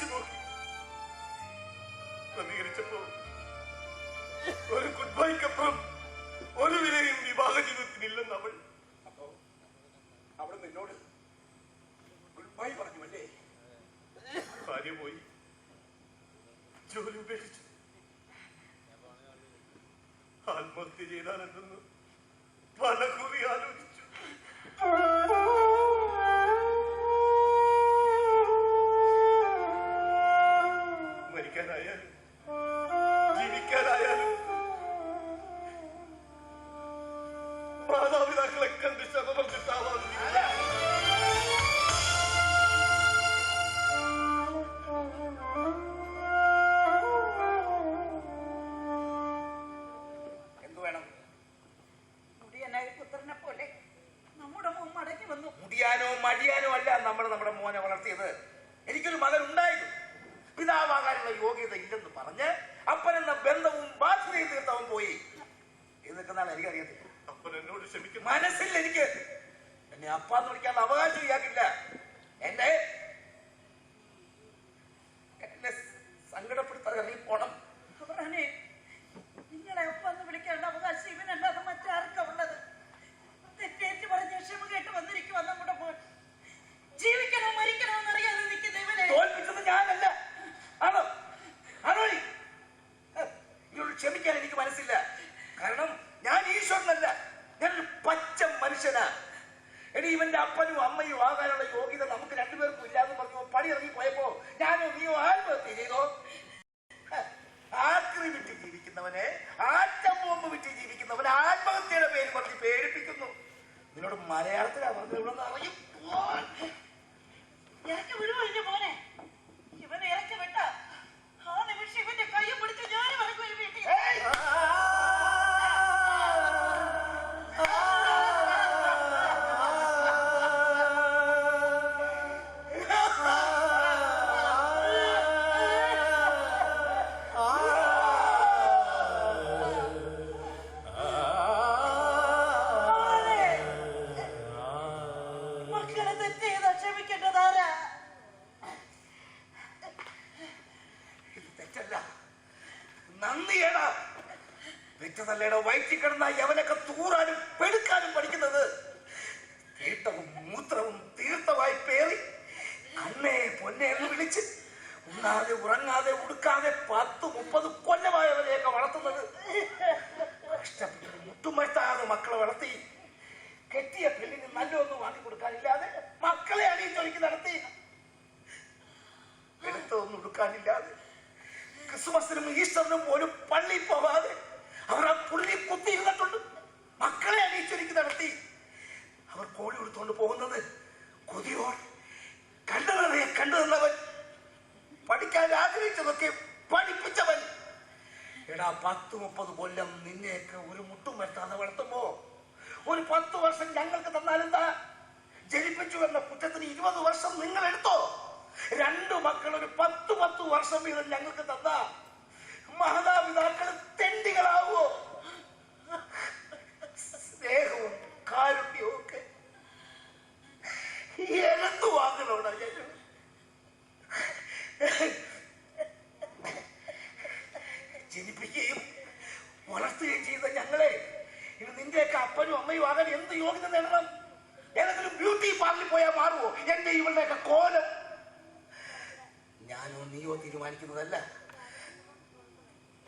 അഭിനയിച്ചു നോക്കി ക്രമീകരിച്ചപ്പോ ഒരു ഗുഡ് ബൈക്കപ്പുറം ഒരു വിലയും വിവാഹ ജീവിതത്തിനില്ലെന്ന് അവൾ അപ്പോ അവിടെ നിന്നോട് ഗുഡ് ബൈ പറഞ്ഞു അല്ലേ ഭാര്യ പോയി ജോലി ഉപേക്ഷിച്ചു. ആത്മഹത്യ ചെയ്താലെന്തെന്ന്? പല മുടിയാനോ മടിയാനോ അല്ല നമ്മൾ നമ്മുടെ മോനെ വളർത്തിയത്. എനിക്കൊരു മകൻ ഉണ്ടായിരുന്നു. പിതാവാകാനുള്ള യോഗ്യത ഇല്ലെന്ന് പറഞ്ഞ് അപ്പനെന്ന ബന്ധവും ബാധ്യതയും തീർത്തവൻ പോയി. എന്നൊക്കെ എനിക്കറിയത്തില്ല. അപ്പൻ എന്നോട് ക്ഷമിക്കും മനസ്സിൽ എനിക്ക് എന്നെ അപ്പാന്ന് വിളിക്കാനുള്ള അവകാശം ഇയാക്കില്ല എന്റെ എന്നെ ക്ഷമിക്കാൻ എനിക്ക് മനസ്സില്ല. കാരണം ഞാൻ ഈശ്വരനല്ല. ഞാനൊരു പച്ച മനുഷ്യനാ. എടി ഇവന്റെ അപ്പനും അമ്മയും ആകാനുള്ള യോഗ്യത നമുക്ക് രണ്ടുപേർക്കും ഇല്ലാന്ന് പറഞ്ഞു പണി ഇറങ്ങി പോയപ്പോ ഞാനോ നീയോ ആത്മഹത്യ ചെയ്തോ? ആക്രി വിറ്റ് ജീവിക്കുന്നവനെ ആറ്റം ബോംബ് വിറ്റ് ജീവിക്കുന്നവൻ ആത്മഹത്യയുടെ പേര് പറഞ്ഞ് പേടിപ്പിക്കുന്നു. നിന്നോട് മലയാളത്തിലാ പറഞ്ഞത്. ഇവിടെ അറിയും? പെറ്റതല്ലേടാ വയറ്റിൽ കിടന്ന യവനൊക്കെ തൂറാനും പെടുക്കാനും പഠിക്കുന്നത്. തീട്ടവും മൂത്രവും തീർത്ഥമായി പേറി കണ്ണേ പൊന്നെ എന്ന് വിളിച്ച് ഉണ്ണാതെ ഉറങ്ങാതെ ഉടുക്കാതെ പത്ത് മുപ്പത് കൊല്ലമായവരെയൊക്കെ വളർത്തുന്നത്. കഷ്ടപ്പെട്ട് മുട്ടുമറ്റാതെ മക്കളെ വളർത്തി കെട്ടിയ പെല്ലിന് നല്ലൊന്നും വാങ്ങി കൊടുക്കാനില്ലാതെ മക്കളെ അണിയിച്ചൊരുക്കി നടത്തി എടുത്തൊന്നും ഉടുക്കാനില്ലാതെ ക്രിസ്മസിനും ഈസ്റ്ററിനും പോലും പള്ളി പോകാതെ അവർ ആ പുള്ളി കുത്തി ഇരുന്നിട്ടുണ്ട്. മക്കളെ അണിയിച്ചൊരുക്കി നടത്തി. അവർ കോഴി കൊടുത്തുകൊണ്ട് പോകുന്നത് കൊതിയോൾ കണ്ടതറിയെ കണ്ടു നിന്നവൻ. പഠിക്കാൻ ആഗ്രഹിച്ചതൊക്കെ പഠിപ്പിച്ചവൻ. എടാ പത്ത് മുപ്പത് കൊല്ലം നിന്നെയൊക്കെ ഒരു മുട്ടും വരുത്താതെ വളർത്തുമ്പോ ഒരു പത്ത് വർഷം ഞങ്ങൾക്ക് തന്നാലെന്താ ജനിപ്പിച്ചു എന്ന കുറ്റത്തിന് ഇരുപത് വർഷം നിങ്ങൾ എടുത്തോ? രണ്ടു മക്കൾ ഒരു പത്ത് പത്ത് വർഷം വീതം ഞങ്ങൾക്ക് തന്ന. മാതാപിതാക്കൾ തെണ്ടികളാവോ എന്ത് യോഗ്യത നേടണം. ഏതെങ്കിലും ബ്യൂട്ടി പാർലറിൽ പോയാൽ മാറുമോ എന്റെ ഇവളുടെയൊക്കെ കോലം. ഞാനോ നീയോ തീരുമാനിക്കുന്നതല്ല.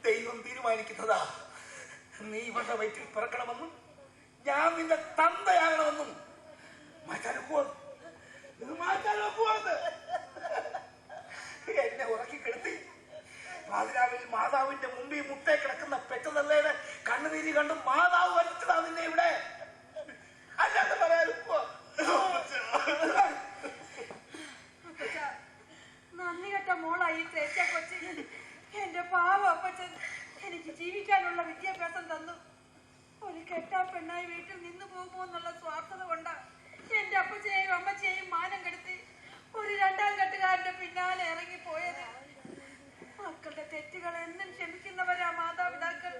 ദൈവം തീരുമാനിക്കുന്നതാ. നീ ഇവളുടെ വയറ്റിൽ പിറക്കണമെന്നും ഞാൻ നിന്റെ തന്തയാകണമെന്നും മാറ്റാനൊക്കുവോ ഇത് മാറ്റാനൊക്കുവോ എന്ന്? എന്നെ ഉറക്കി കിടത്തി. പാതിരാവിൽ മാതാവിന്റെ മുമ്പിൽ മുട്ടേ കിടക്കുന്ന പെറ്റതല്ലയുടെ കണ്ണുനീരി കണ്ട് മാതാവ് വലിച്ചതാ നിന്നെ ഇവിടെ. എനിക്ക് ജീവിക്കാനുള്ള വിദ്യാഭ്യാസം തന്നു ഒരു കെട്ടാ പെണ്ണായി വീട്ടിൽ നിന്ന് പോകുമോ എന്നുള്ള സ്വാർത്ഥത കൊണ്ടാ എന്റെ അപ്പച്ചനെയും അമ്മച്ചയെയും മാനം കെടുത്തി ഒരു രണ്ടാം കെട്ടുകാരന്റെ പിന്നാലെ ഇറങ്ങി പോയത് മക്കളുടെ തെറ്റുകൾ എന്നും ക്ഷമിക്കുന്നവരാ മാതാപിതാക്കൾ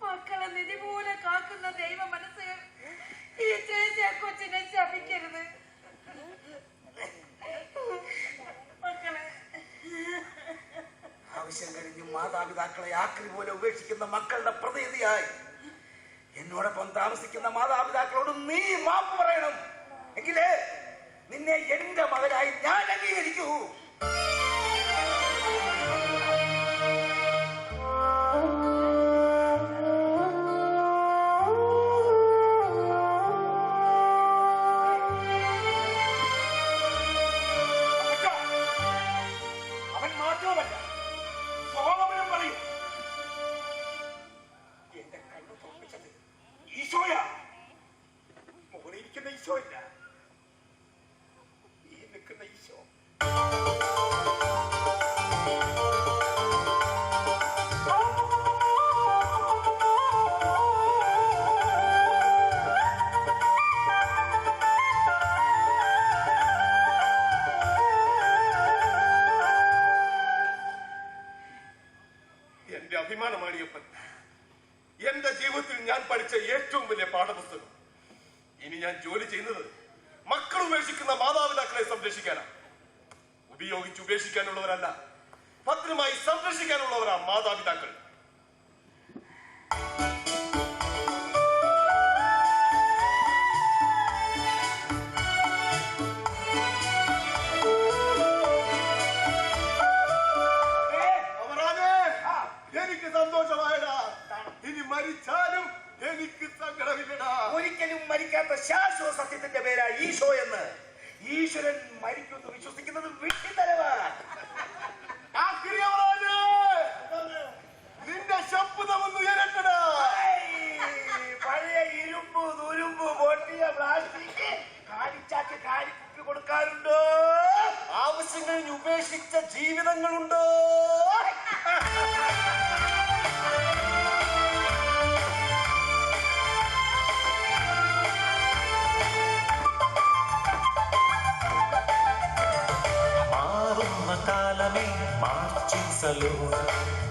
മക്കളെ നിധി പോലെ കാക്കുന്ന ദൈവ മനസ്സുകൾ ഈ ചേച്ചി ആ കൊച്ചിനെ ശപിക്കരുത് മക്കളെ ആവശ്യം കഴിഞ്ഞ് മാതാപിതാക്കളെ ആക്രി പോലെ ഉപേക്ഷിക്കുന്ന മക്കളുടെ പ്രതിനിധിയായി. എന്നോടൊപ്പം താമസിക്കുന്ന മാതാപിതാക്കളോട് നീ മാപ്പ് പറയണം. എങ്കിലേ നിന്നെ എന്റെ മകനായി ഞാൻ അംഗീകരിക്കൂ. എന്റെ അഭിമാനമാണിയപ്പൻ. എന്റെ ജീവിതത്തിൽ ഞാൻ പഠിച്ച ഏറ്റവും വലിയ പാഠപുസ്തകം. ഇനി ഞാൻ ജോലി ചെയ്യുന്നത് മക്കൾ ഉപേക്ഷിക്കുന്ന മാതാപിതാക്കളെ സംരക്ഷിക്കാനാണ് ഉപയോഗിച്ച് ഉപേക്ഷിക്കാനുള്ളവരല്ല ഭദ്രമായി സംരക്ഷിക്കാനുള്ളവരാ മാതാപിതാക്കൾ. മരിച്ചാലും എനിക്ക് സങ്കടമില്ലടാ. ഒരിക്കലും മരിക്കാത്ത ശാശ്വത സത്യത്തിന്റെ പേരാ ഈശോ എന്ന്. ഈശ്വരൻ മരിക്കുമെന്ന് വിശ്വസിക്കുന്നത് വിട്ടിത്തരവാ ആക്രി അവറാനെ, നിന്റെ ശബ്ദമൊന്ന് ഉയരട്ടടാ. പഴയ ഇരുമ്പ് തുരുമ്പ് പൊട്ടിയ പ്ലാസ്റ്റിക് കാലിച്ചാക്കി കാലിക്കുപ്പി കൊടുക്കാറുണ്ടോ. ആവശ്യം കഴിഞ്ഞ് ഉപേക്ഷിച്ച ജീവിതങ്ങളുണ്ടോ. കാലമേ മാർച്ചിൻ സലൂൺ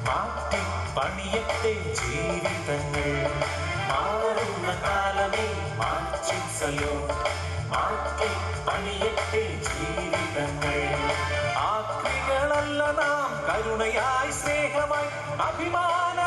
മാറ്റി പണിയത്തെ ജീവിതങ്ങൾ. മാറുന്ന കാലമേ മാർച്ചിൻ സലൂൺ മാറ്റി പണിയത്തെ ജീവിതങ്ങൾ. ആക്രികളല്ല നാം കരുണയായി സ്നേഹമായി അഭിമാന